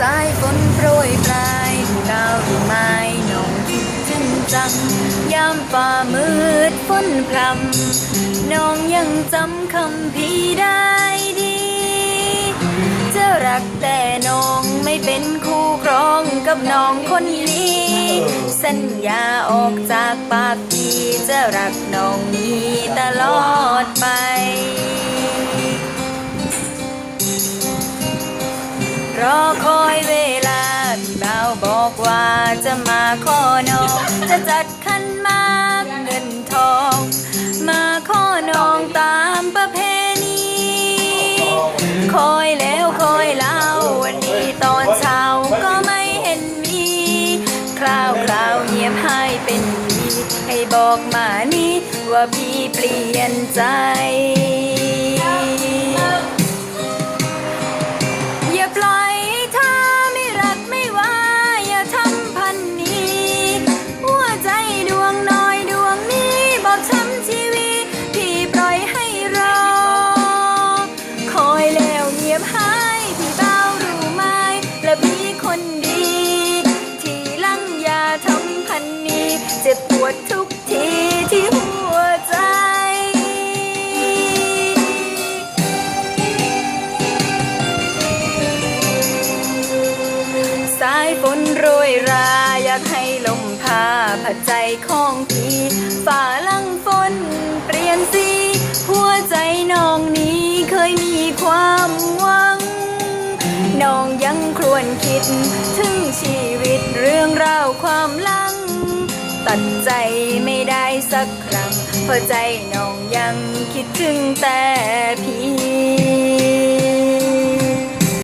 สายฝนโปรยปลายดาวดวงไม้น้องคิดถึงจัง ยามฝ่ามืดฝนพรำน้องยังจำคำพี่ได้ดี จะรักแต่น้องไม่เป็นคู่ครองกับน้องคนนี้ สัญญาออกจากปากพี่จะรักน้องนี้ตลอดไปรอคอย จะจัดขันมากเงินทอง มาขอน้องตามประเพณีคอยแล้วคอยเล่าวันนี้ตอนเช้าก็ไม่เห็นมีคราวคราวเงียบหายเป็นปีให้บอกมานี่ว่าพี่เปลี่ยนใจ เจ็บปวดทุกทีที่หัวใจ สายฝนโรยรา อยากให้ลมพาผัดใจของพี่ฝ่าลังฝนเปลี่ยนสี หัวใจน้องนี้เคยมีความหวัง น้องยังครวญคิด ถึงชีวิตเรื่องราวความลั ตัดใจไม่ได้สักครั้งเพราะใจน้องยังคิดถึงแต่พี่